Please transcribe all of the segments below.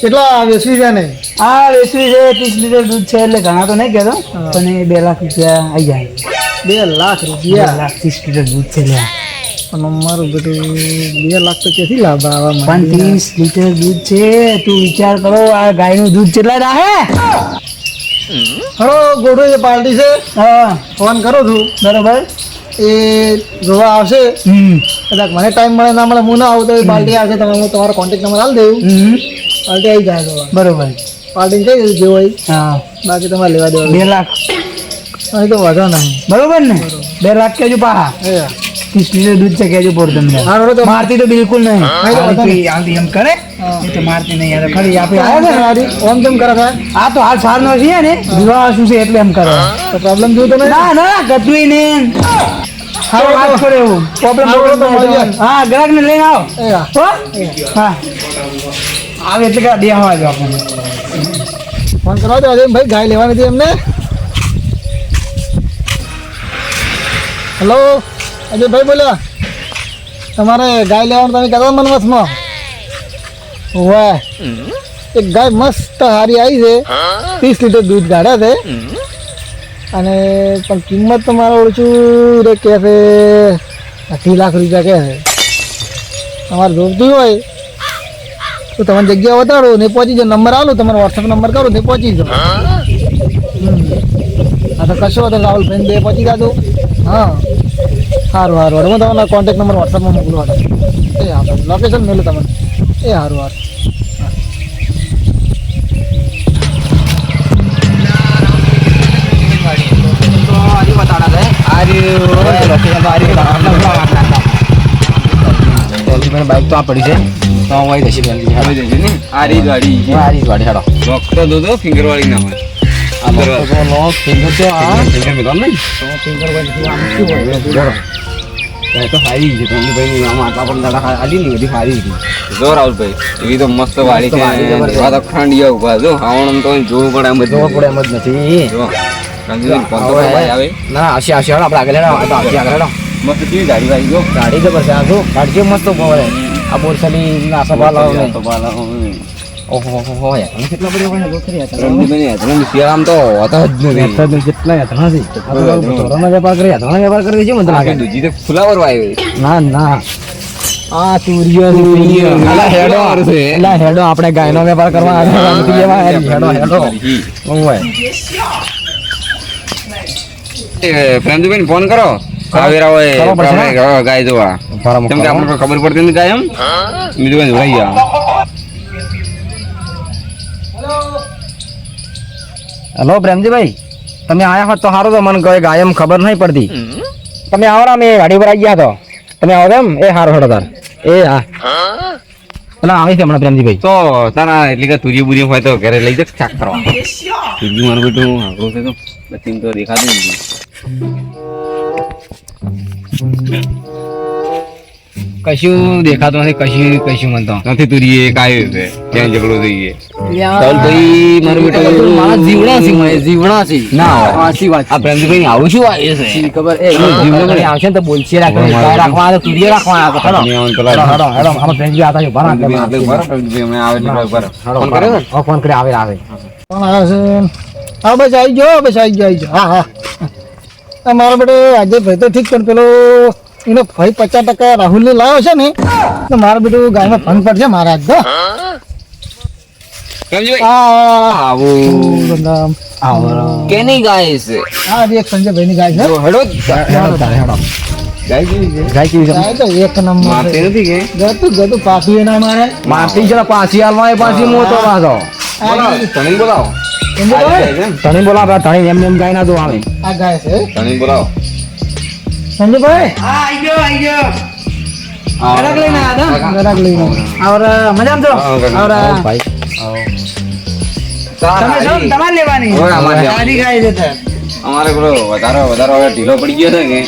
કેટલા વેચવી છે ને? આ વેચવી છે ત્રીસ લીટર દૂધ છે એટલે ઘણા તો નહીં કહેતો. પણ એ બે લાખ રૂપિયા આવી જાય. બે લાખ રૂપિયા? લાખ ત્રીસ લીટર દૂધ છે લ્યા. પણ અમારું બધું બે લાખ તો ક્યાંથી લાભ આવા પણ ત્રીસ લીટર દૂધ છે તું વિચાર કરો આ ગાયનું દૂધ કેટલા રાહે? હલો ગોઠો છે પાર્ટી છે? હા. ફોન કરું છું. બરાબર. એ જોવા આવશે? કદાચ મને ટાઈમ મળે ના મળે હું ના આવું તો એ પાર્ટી આવશે તમે હું તમારો કોન્ટેક્ટ નંબર આપી દઉં. પાર્ટી આવી જાય બરોબર. પાર્ટી કઈ જશે જેવું હોય હા. બાકી તમારે લેવા દેવા બે લાખ. અહીં તો વાંધો નહીં. બરોબર ને? બે લાખ કેજો ત્રીસ લીટર દૂધ છે કેજો પોર તમને. મારતી તો બિલકુલ નહીં. આલતી એમ કરે. તો મારતી નહીં યાર. ખરી આપણે આવે ને હારી? ઓમ તેમ કરે આ તો હાલ સાર નો છે ને. વિવાહ શું છે એટલે એમ કરે. તો પ્રોબ્લેમ જોયું તમે? ના ના ગતું ને. હા, વાત કરે એવું. પ્રોબ્લેમ. હા ગ્રાહક ને લઈને આવો. હા. આવે એટલે કે દેવા જો આપણને ફોન કરવા દો ભાઈ ગાય લેવાની હતી એમને. હેલો અજયભાઈ બોલ્યા તમારે ગાય લેવાનું તમે કહેતા મને મસ્તમાં વાહ એક ગાય મસ્ત હારી આવી છે. ત્રીસ લીટર દૂધ કાઢ્યા છે. અને પણ કિંમત તો મારે ઓળખું રે કહે છે અઢી લાખ રૂપિયા કહે છે. તમારે જોઈતી હોય તો તમને જગ્યા વધારો ને પહોંચી જાઓ. નંબર આલો તમારો વોટ્સઅપ નંબર કરો ને પહોંચી જાઓ. હા તો કશો વાંધો રાહુલ ભાઈ બે પહોંચી જાજો. હા. સારું સારું. હું તમારો કોન્ટેક્ટ નંબર વોટ્સઅપમાં મોકલું. એ હા લોકેશન મેલું તમને એ સારું સારું બાઈક તો આ પડી છે. તો હું અહીં જશે બેન આવી જશે ને આ રીત વાળી આ રીત વાળી હેડો. તો દો દો ફિંગર વાળી ના હોય? ભાઈ મસ્ત ભાઈ આવે. કેવી ગાડી જો. ગાડી જબર છે આ જો. ગાડી જેવું મસ્ત રહે આ બોરસલી ના ઓહો હો હો યાર કેટલા બધા હોય ને ગોખરી હતા રમજીભાઈ ને હેતરામ શિયાળામ તો હોતા જ નથી કેટલા યાત્રા છે ધોરણનો વેપાર કરી યાત્રાનો વેપાર કરી છે મને લાગે દૂજી તો ફુલાવર વાય ના ના આ તુરિયો તુરિયો. હેડો છે. હેડો આપણે ગાયનો વેપાર કરવા આવ્યા નથી લેવા હેડો હેડો ઓય પ્રેમજીભાઈ ફોન કરો હોય ગાય જોવા. કેમ કે આપણે ખબર પડતી નથી ગાય એમ? બીજું કઈ ગયા હેલો પ્રેમજીભાઈ તમે આયા હોત તો સારું તો મને કોઈ એમ ખબર નહીં પડતી. તમે આવો ને અમે ગાડી પર આવી ગયા તો. તમે આવો એમ એ સારું હડો તાર. એ હા. પેલા આવી છે હમણાં પ્રેમજીભાઈ. તો તારા એટલે કે તુરી બુરી હોય તો ઘરે લઈ જક શાક કરવા. તુરી મારું બેટું આપણું છે તો. બચીને તો દેખાતું નથી. કશું દેખાતું નથી કશું કશું મનતો નથી તુરી એ કાયો છે? ત્યાં ઝઘડો જોઈએ ચાલ ભાઈ મારું મારા જીવડા છે મને જીવડા છે. ના સાચી વાત આ પ્રેમજીભાઈ આવું શું આવે છે? ખબર? એ જીવડો ઘણી આવશે ને તો બોલશે રાખે રાખવા આવે તો તુરીએ રાખવા આવે હેડો હેડો હેડો આમાં પ્રેમજી આતા છે ભરા પ્રેમજીભાઈ એટલે ભરા પ્રેમજી અમે આવે એટલે. ફોન કરે ફોન કરે આવે આવે. કોણ આવે છે હા બસ આવી ગયો બસ આવી ગયો આવી ગયો. હા હા. મારો બેટો આજે ભાઈ તો ઠીક પણ પેલો એનો ભાઈ પચાસ ટકા રાહુલને લાવ્યો છે ને તો મારો બેટો ગાયમાં ફંગ પડશે મારા આજ તો. કેની ગાય છે? આ એક સંજયભાઈની ગાય છે. હેડો. હેડો તારે હેડો. ગાય છે? પાછું છે પાછી હાલમાં એ પાછી મોટો પાછો. ધણી બોલાવો. તણી બોલાવે? તણી એમ એમ ગાય ના તો આવે. આ ગાય છે? ધણી બોલાવો. સંજુભાઈ હા આઈ ગયો આઈ ગયો. ગરાક લઈને આવ્યા હતા? લઈને આવર મજામાં છો આવર ભાઈ. તમે છો? તમારે લેવાની? અમારે લેવાની. સારી ગાય છે અમારે પેલો વધારે વધારે ઢીલો પડી ગયો છે કે?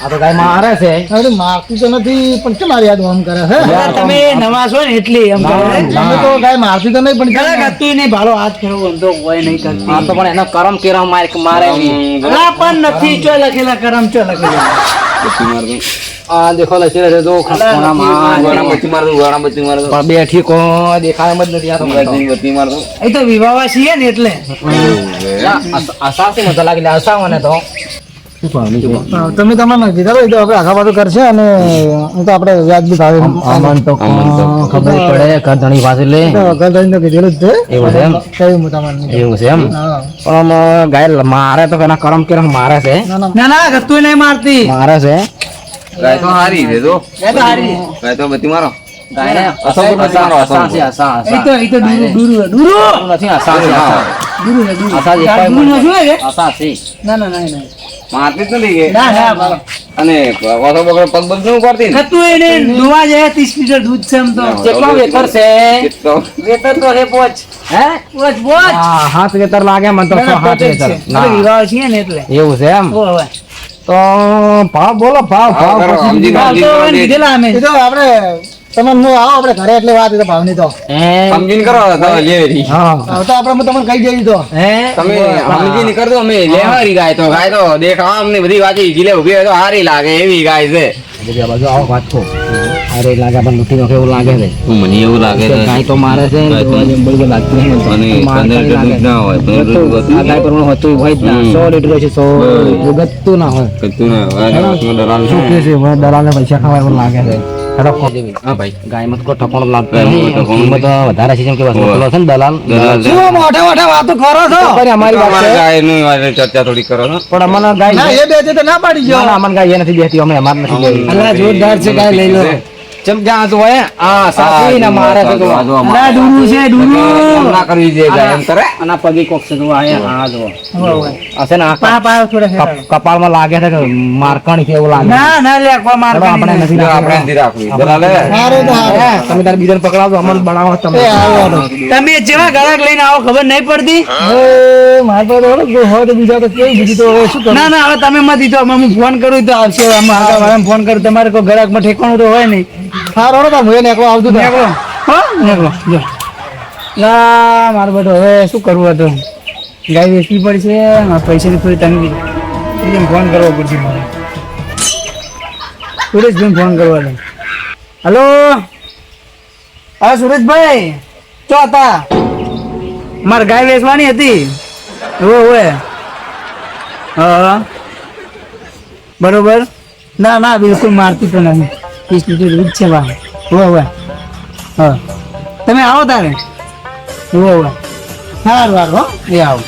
આ તો ગાય મારે છે. અરે મારતી તો નથી પણ કેમ મારી યાદ આમ કરે છે તમે નવા છો ને એટલે એમ કરે તમે તો ગાય મારતી તો નહીં પણ ગરાક કેમ નહીં ભાડો હાથ ફેરવો ધંધો હોય નહીં કરતી. આ તો પણ એનો કરમ કેરા મારે મારે ના પણ નથી ચો લખેલા કરમ ચો લખેલા? દેખો લખી રહે તો બેઠી કો દેખાય જ નથી આ તો એ તો વિવાહ છીએ ને એટલે. અસાસી મજા લાગી અસાવ મને તો. તમે તમારે નક્કી કરો એ તો આપણે આખા બાજુ કરશે અને હું તો આપણે વ્યાજબી ભાવે. અમન તો ખબર પડે કરધણી પાસે લે. કરધણી તો કીધેલું જ છે. એવું છે એમ? કયું હું તમારે એવું છે એમ? પણ ગાય મારે તો એના કરમ કેરમ મારે છે. ના ના. ગતું નહીં મારતી. મારે છે. ગાય તો હારી છે તો ગાય તો હારી. ગાય તો બધી મારો. નથી ના ના ના મારતી જ નથી ના ના બાબા. અને વાસો બગડો પગ બગનું? પડતી એને દોવા જાય ત્રીસ લીટર દૂધ છે એમ તો. કેટલો વેતર છે? વેતર તો હે પોચ. હે? પોચ પોચ. હાથ વેતર લાગે મને તો હાથ વેતર. છે. ના. વિવાહ છીએ ને એટલે. એવું છે એમ? તો ભાવ બોલો ભાવ ભાવ સમજી અમે. તો આપણે તમે હું આવો આપણે ઘરે એટલે વાત તો ભાવની તો. સમજીને કરો હા. તો આપણે તમને કહી દેવી તો. હે? તમે સમજીને કરજો અમે લેવારી ગાય તો ગાય તો દેખાવા અમને બધી વાંચી જીલે ઊભી હોય તો હારી લાગે એવી ગાય છે. બાજુ આવો વાત કહો. અરે લાગે પણ લૂંટી નાખે એવું લાગે છે? મને એવું લાગે તો ગાય તો મારે છે ને ગાય તો- જોવા જેમ બરોબર લાગતું અને મારતા પંદર નહીં લીટર દૂધ લાગે. ના હોય પંદર લીટર દૂધ આ ગાય પર હોતું હોય જ ના હમ. લીટર છે સો લીટર ગતું ના હોય. કતું ના હોય અને હાથમાં ડરાલ શું? કે છે હવે પૈસા ખાવા એવું લાગે છે. હા ભાઈ. ગાયમાં તો કોઈ ઠકોણું લાગતું ગાયમાં નહીં. ઠકોણું કિંમત વધારે છે જેમ કે વસ્તુ છે ને દલાલ. દલાલ શું મોઢે મોઢે વાતો કરો છો? ખરી અમારી વાત ગાયનું ચર્ચા થોડી કરો છો. પણ અમને ગાય ના એ બે તો ના પાડી ના, ગયો અમને ગાય એ નથી બેસતી અમે અમારે નથી બેસતી. અલા જોરદાર છે ગાય લઈ લો. જેમ જ્યાં જો હે? આ સાસી ને મારે છે જો. આ જો અલા ડુરુ છે ડુરુ ના કરવી જોઈએ ગાય એમ કરે. અને આ કોક છે જો આ આ જો હવે, હવે. આ છે ને આ પા પા થોડા કપ- હેરાન. લાગે છે મારકણ છે એવું લાગે ના ના લે કોઈ માર આપણે નથી આપણે નથી રાખવી. દલાલે સારું તો તમે તારે બીજાને પકડાવો અમને બનાવો તમે. જેવા ગ્રાહક લઈને આવો ખબર નહીં પડતી? એ મારે તો હોય તો બીજા તો કેવી બીજી તો શું કરું ના ના હવે તમે મત દીધો. અમે હું ફોન કરું તો આવશે અમે આગળ ફોન કરું. તમારે કોઈ માં ઠેકાણું તો હોય નહીં. હળો તો હું એને એકલો આવતું નીકળો. હો? નીકળો, જો. લા મારો બેટો, હવે શું કરવું હતું? ગાય વેચવી પડશે પૈસાની થોડી તંગી. એમ ફોન કરવો પડશે મારે સુરેશભાઈ ફોન કરવા દે. હલો? હા, સુરેશભાઈ, ચો હતા? મારે ગાય વેચવાની હતી. હોય હોય હા. બરોબર? ના ના, બિલકુલ મારતી તો નથી. લીટર દૂધ છે વાહ હોય હોય હા. તમે આવો તારે. હોય હોય સારું સારું હો. એ આવો.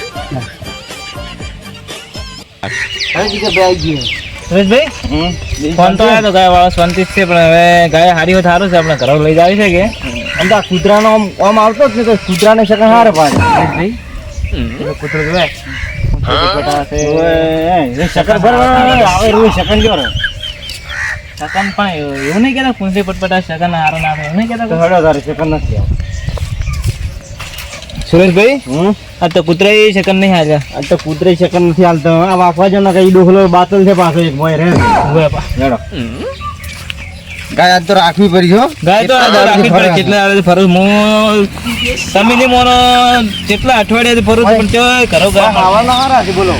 ફોન તો આવ્યો ગાય વાળો શાંતિ છે પણ હવે ગાય હારી હોય સારું છે આપણે ઘરે લઈ જાવી છે કે આમ તો કૂતરાનો આમ આમ આવતો જ નહીં તો કૂતરાને શકન હારે પાડે. કૂતરો જોવે? શકન ભરવા આવે રૂ શકન જો શકન પણ એવું નહીં કહેતા કુંસી પટપટા શકન હારો ના થાય એવું નહીં તો કહેતા હડો તારે શકન નથી. સુરેશભાઈ? હમ? આ તો કૂતરા શકન નહીં હાલ્યા આ તો કૂતરે શકન નથી હાલતો. આ વાફવા જો ને કઈ ડોખલો બાતલ છે પાછો એક મોય રે હેડો. ગાય આજ તો રાખવી પડી છો ગાય તો રાખવી પડી કેટલા દાડાથી ફરું? હું તમે નહીં મોનો કેટલા અઠવાડિયા ફરું છું પણ તો કરો ગાય આવા ના હારા છે બોલો.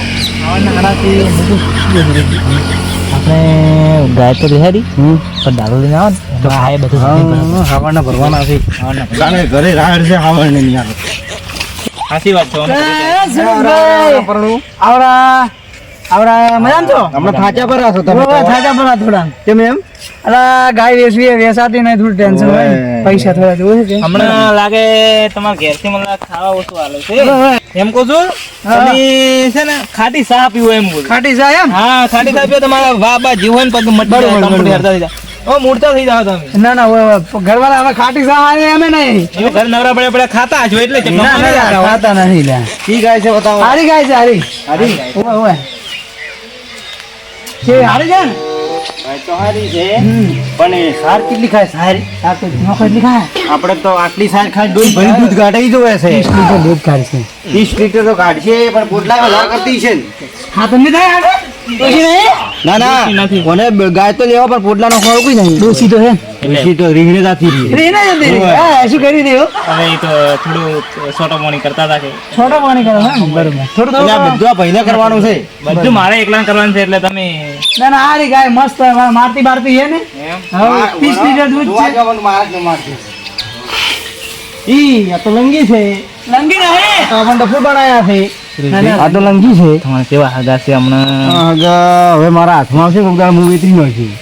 આપણે ગાય તો બિહારી પણ દારૂ લઈને આવો ને. તો આ બધું ખાવાના ભરવાના. છે. ગાને ઘરે રાહડ છે ખાવાને નહીં આવે સાચી વાત છે આવડા આવડા મજામાં છો? હમણાં થાચા પર આસો તમે હોય, હોય, થાચા પડ્યા થોડા કેમ એમ? અલા ગાય વેચવી એ નહીં થોડું ટેન્શન હોય પૈસા થોડા જોવે છે હમણાં લાગે તમારા ઘેરથી મને ખાવા ઓછું હાલે છે. એમ કહું છું તમે છે ને ખાટી ચા પીવો એમ કહું ખાટી જાય એમ? હા ખાટી ચા પીવો તમારા વા બા જીવ હોય ને પગ મટી જાય બરોબર, કંપની હરતા થઈ જાય ઓ મૂર્તા થઈ જાવ તમે. ના ના. ઘરવાળા હવે ખાટી સા આવે એમ નહીં. ઘર નવરા પડ્યા પડ્યા ખાતા હશો એટલે ના ના ખાતા નથી લે છે બતાવો. હારી ગાય છે હારી. હારી હોય હોય છે હારી છે ને? તો હારી છે. પણ એ સાર કેટલી ખાય? સાર આ તો ની ખાય આપણે તો આટલી સાર ખાય દૂધ ભરી દૂધ કાઢી જોવે છે. ત્રીસ લીટર દૂધ કાઢશે ત્રીસ લીટર તો કાઢશે પણ પોટલા વધારે કરતી છે. હા તમને થાય આગળ ના ના. કોને ગાય તો લેવા પણ પોટલાનો ખોળ કોઈ નહીં. ડોશી તો હે. ડોશી તો રીંગણે જાતી રહી રેને જતી રહી. હા શું કરી દેવો હો હવે એ તો થોડું છોટો પાણી કરતા હતા કે. છોટો પાણી કરો હા? બરોબર. થોડું આ થોડું બધું પહેલા કરવાનું છે. બધું મારે એકલા કરવાનું છે એટલે તમે ના ના હારી ગાય મસ્ત મારતી બારતી હે ને? હવે ત્રીસ લીટર દૂધ છે. ઈ આ તો લંગી છે. લંગી ના હે તો પણ ડફુ બનાયા છે. ના, ના. આ તો લંગી છે. તમારે કેવા હગા છે હમણાં? હગા હવે મારા હાથમાં આવશે કોક હું વેચી નાખી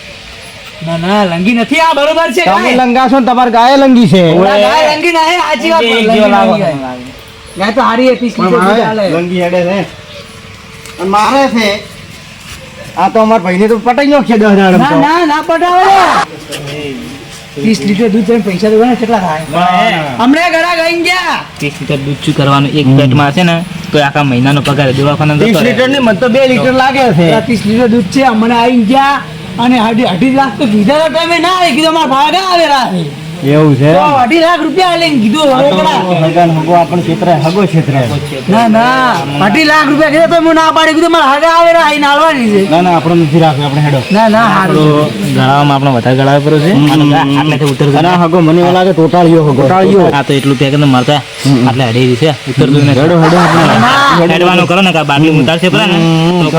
ના ના લંગી નથી આ બરોબર છે તમે. લંગા છો ને ગાય લંગી છે. ગાય લંગી વાત ગાય. તો હારી હતી. લંગી હેડે અને મારે છે આ તો અમારા ભાઈને તો પટાઈ નાખીએ દસ હજાર ના ના ના પટાવે. ત્રીસ લીટર દૂધ તમે પૈસા તો ગણે કેટલા થાય? હમણાં ઘણા ગઈ ગયા. ત્રીસ લીટર દૂધ શું કરવાનું? એક પેટમાં છે ને તો આખા મહિનાનો પગાર દવાખાના ત્રીસ લીટર ને મને તો બે લીટર લાગે છે. ત્રીસ લીટર દૂધ છે હમણાં આવી ગયા અને અઢી અઢી લાખ તો કીધા ટાઈમે તમે ના આવે કીધો મારા ભાડા આવેલા છે. એવું છે? અઢી લાખ રૂપિયા લઈને કીધું હગો આપણને ક્ષેત્ર હગો ક્ષેત્ર ના ના અઢી લાખ રૂપિયા કીધા તો હું ના પાડી કીધું મારે હગા આવેલા આઈને હાલવાની છે. ના ના આપણે નથી રાખવું આપણે હેડો. ના ના હારો ગળામાં આપણે વધારે ગળા પડ્યો છે. ઉતર અને હગો મને એવું લાગે ટોટાળિયો હગો. ટોટાળિયો. આ તો એટલું ત્યાં કે મારતા. આટલે અઢી છે. ઉતરતું નથી હેડો હેડો આપણે. હેડવાનો કરો ને કે બાટલી ઉતારશે પરા ને? તો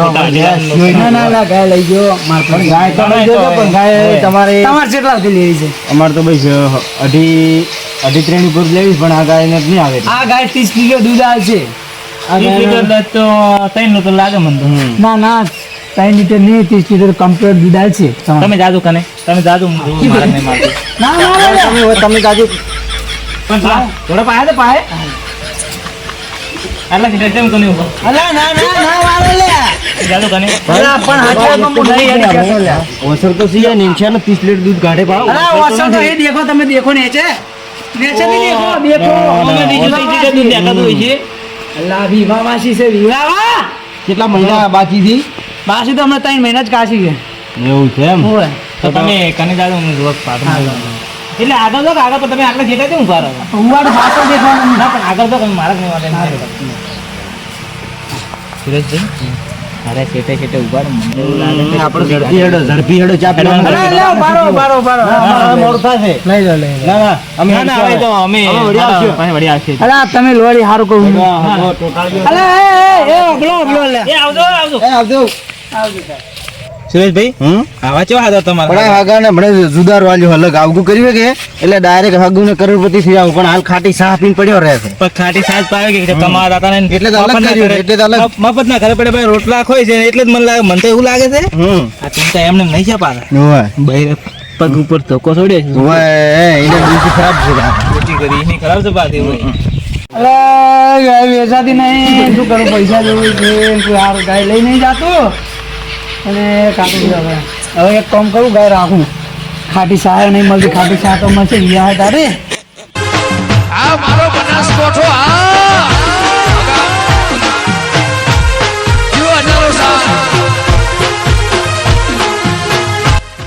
ના ના ના ગાય લઈ ગયો. માર ગાય તો લઈ ગયો પણ ગાય તમારે તમારે કેટલા લેવી છે. અમાર તો ભાઈ અઢી અઢી ત્રણ ઉપર લેવી પણ આ ગાય ને નહીં આવે. આ ગાય ત્રીસ કિલો દૂધ આવે છે આ એક ગાય- તો ત્રણનું તો લાગે મને ના ના ત્રણ લીટર નહીં ત્રીસ લીટર કમ્પ્લીટ દૂધ આવે છે તમે જાદુ કને તમે. ના ના ના, ના. તમે તમે પણ થોડા પાયા તો પાયે. સીધા કેમ કોને ઊભો? અલા, ના ના ના મારે લે. જાદુ કને અલા, પણ હાચે તો હું નહીં હેડી ઓસર તો સી ને છે ને 30 લીટર દૂધ કાઢે પાવ અલા, ઓસર તો એ દેખો તમે દેખો નેચે. નેચે ની દેખો. દેખો અમે બીજું ઈ દૂધ દેખાતું હોય છે. અલા વિવા માસી છે ભીમા કેટલા મહિના બાકી થી બાસી તો હમણાં ત્રણ મહિના જ કાશી છે. એવું છે એમ? તો તમે કને જાદુ હું રોજ પાછું એટલે આગળ તો આગળ પણ તમે આગળ જેટા કેમ ઊભા રહો ઉવાડ પાછો દેખવાનું ના પણ આગળ તો મારા જ નહીં સુરેશભાઈ અરે શેટે શેટે ઊભા રહો મને આપણે ઝડપી હેડો ઝડપી હેડો ચા પીવાનું અલા, લે, બારો બારો બારો મોર થાશે લઈ લો લઈ લો ના ના અમે ના ના તો અમે હવે વળી આવશું. પાછા વળી આવશે અરે તમે લોડી હારું કહું. અલા એ એ એ અબલો અબલો લે એ આવજો આવજો એ આવજો સુરેશભાઈ હમ? આવા કેવા હતા પણ તમારા ને હગાને ભણે જુદાર વાલ્યું અલગ. આવગું કર્યું કે? એટલે ડાયરેક્ટ હગું ને કરોડપતિ થઈ આવું પણ હાલ ખાટી સાહ પીન પડ્યો રહે છે. પણ ખાટી સાહ પાવે કે તમારા દાતા ને એટલે તો અલગ કર્યું, એટલે તો અલગ. મફત ના ઘરે પડે ભાઈ રોટલા ખોય છે એટલે જ મને લાગે મને તો એવું લાગે છે. હમ. આ ચિંતા એમને નહીં છે પાછા ઓય પગ ઉપર ધોકો છોડે છે. ઓય એને દિવસે ખરાબ છે આ. કરી એની ખરાબ છે પાછી હોય. અરે ગાય વેચાતી નહીં. શું કરું પૈસા જેવું છે કોઈ હારું ગાય લઈ નહીં જાતું? અને કાપી દીધા હવે હવે એક કામ કરું, ગાય રાખું. ખાટી સાર નહીં મળતી, ખાટી સાર તો મળશે. યાર તારે? આ મારો બનાસકોઠો, આ